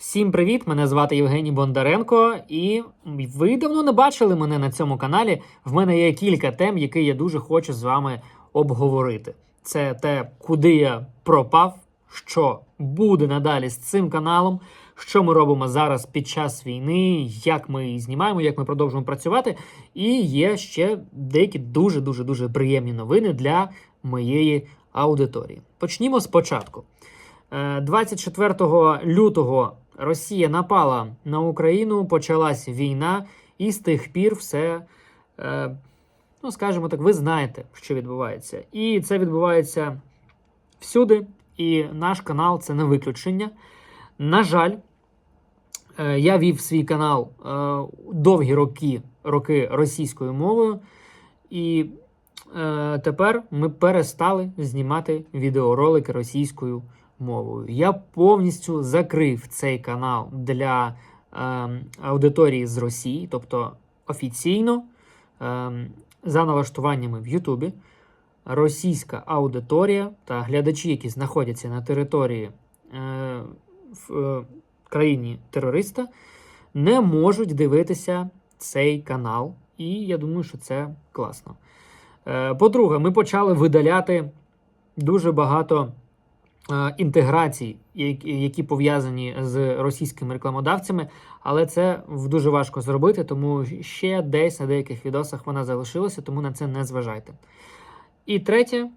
Всім привіт! Мене звати Євгеній Бондаренко, і ви давно не бачили мене на цьому каналі. В мене є кілька тем, які я дуже хочу з вами обговорити. Це те, куди я пропав, що буде надалі з цим каналом, що ми робимо зараз під час війни, як ми знімаємо, як ми продовжуємо працювати. І є ще деякі дуже дуже дуже приємні новини для моєї аудиторії. Почнімо спочатку. Е, 24 лютого Росія напала на Україну, почалась війна, і з тих пір все, е, ну скажімо так, ви знаєте, що відбувається. І це відбувається всюди, і наш канал це не виключення. На жаль, е, я вів свій канал е, довгі роки, роки російською мовою, і е, тепер ми перестали знімати відеоролики російською мовою. Я повністю закрив цей канал для е, аудиторії з Росії, тобто офіційно, е, за налаштуваннями в Ютубі, російська аудиторія та глядачі, які знаходяться на території е, в е, країні терориста, не можуть дивитися цей канал. І я думаю, що це класно. Е, По-друге, ми почали видаляти дуже багато інтеграцій, які які пов'язані з російськими рекламодавцями, але це дуже важко зробити, тому ще десь на деяких відосах вона залишилася, тому на це не зважайте. І третє,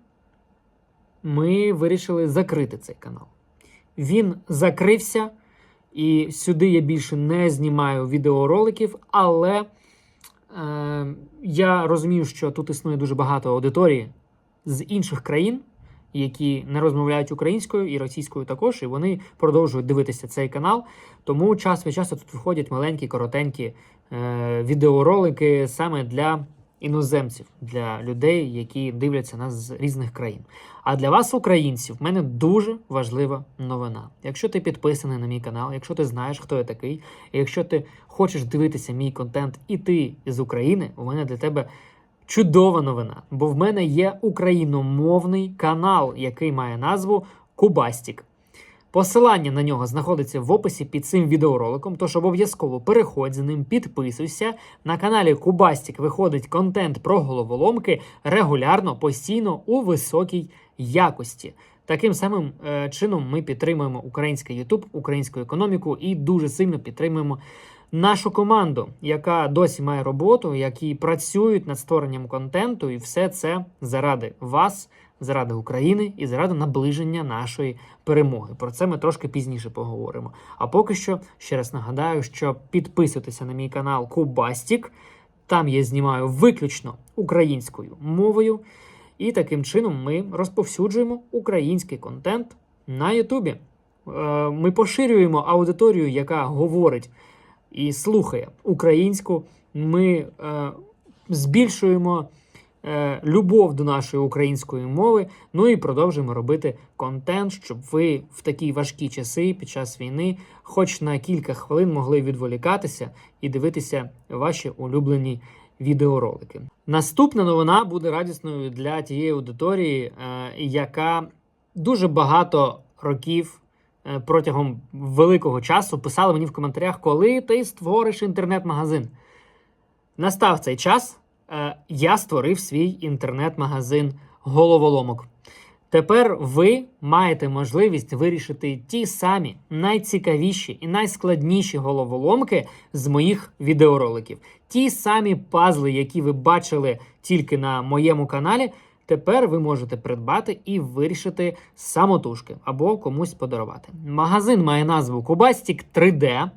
ми вирішили закрити цей канал. Він закрився, і сюди я більше не знімаю відеороликів, але е, я розумію, що тут існує дуже багато аудиторії з інших країн, які не розмовляють українською і російською також, і вони продовжують дивитися цей канал. Тому час від часу тут виходять маленькі, коротенькі е, відеоролики саме для іноземців, для людей, які дивляться нас з різних країн. А для вас, українців, в мене дуже важлива новина. Якщо ти підписаний на мій канал, якщо ти знаєш, хто я такий, і якщо ти хочеш дивитися мій контент і ти з України, у мене для тебе чудова новина. Бо в мене є україномовний канал, який має назву Кубастік. Посилання на нього знаходиться в описі під цим відеороликом, тож обов'язково переходь за ним, підписуйся. На каналі Кубастік виходить контент про головоломки регулярно, постійно у високій якості. Таким самим е, чином ми підтримуємо український YouTube, українську економіку і дуже сильно підтримуємо нашу команду, яка досі має роботу, які працюють над створенням контенту, і все це заради вас, заради України і заради наближення нашої перемоги. Про це ми трошки пізніше поговоримо. А поки що ще раз нагадаю, що підписуйтеся на мій канал Кубастік. Там я знімаю виключно українською мовою. І таким чином ми розповсюджуємо український контент на Ютубі. Е, Ми поширюємо аудиторію, яка говорить і слухає українську. Ми е, збільшуємо е, любов до нашої української мови. Ну і продовжуємо робити контент, щоб ви в такі важкі часи під час війни, хоч на кілька хвилин, могли відволікатися і дивитися ваші улюблені відеоролики. Наступна новина буде радісною для тієї аудиторії, е, яка дуже багато років протягом великого часу писали мені в коментарях, коли ти створиш інтернет-магазин. Настав цей час. е, Я створив свій інтернет-магазин головоломок. Тепер ви маєте можливість вирішити ті самі найцікавіші і найскладніші головоломки з моїх відеороликів. Ті самі пазли, які ви бачили тільки на моєму каналі. Тепер ви можете придбати і вирішити самотужки або комусь подарувати. Магазин має назву Кубастік 3D.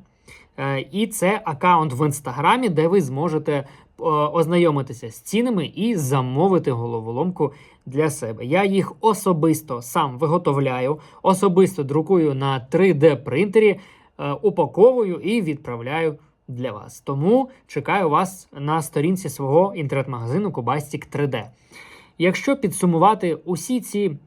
Е, І це аккаунт в інстаграмі, де ви зможете е, ознайомитися з цінами і замовити головоломку для себе. Я їх особисто сам виготовляю, особисто друкую на 3D принтері, е, упаковую і відправляю для вас. Тому чекаю вас на сторінці свого інтернет-магазину Кубастік 3D. Якщо підсумувати усі ці е,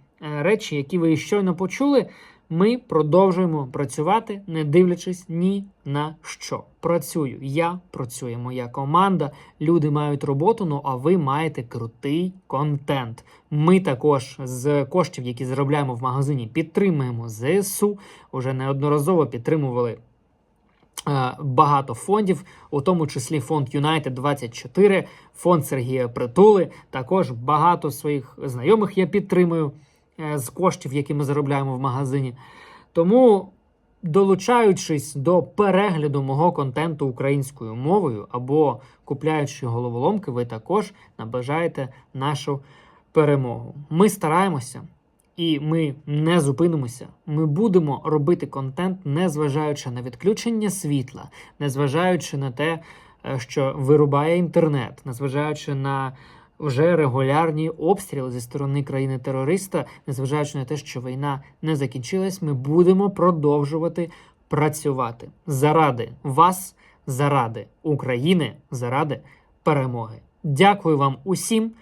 речі, які ви щойно почули, ми продовжуємо працювати, не дивлячись ні на що. Працюю я, працює моя команда. Люди мають роботу. Ну а ви маєте крутий контент. Ми також з коштів, які заробляємо в магазині, підтримуємо ЗСУ. Уже неодноразово підтримували багато фондів, у тому числі фонд United 24, фонд Сергія Притули. Також багато своїх знайомих я підтримую е, з коштів, які ми заробляємо в магазині. Тому, долучаючись до перегляду мого контенту українською мовою або купляючи головоломки, ви також наближаєте нашу перемогу. Ми стараємося. І ми не зупинимося. Ми будемо робити контент, незважаючи на відключення світла, незважаючи на те, е, що вирубає інтернет, незважаючи на вже регулярні обстріли зі сторони країни-терориста, незважаючи на те, що війна не закінчилась, ми будемо продовжувати працювати заради вас, заради України, заради перемоги. Дякую вам усім.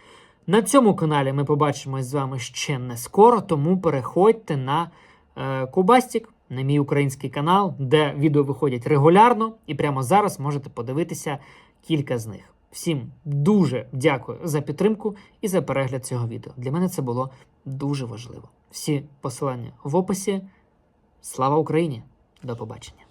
На цьому каналі ми побачимось з вами ще не скоро, тому переходьте на е, Кубастік, на мій український канал, де відео виходять регулярно, і прямо зараз можете подивитися кілька з них. Всім дуже дякую за підтримку і за перегляд цього відео. Для мене це було дуже важливо. Всі посилання в описі. Слава Україні! До побачення!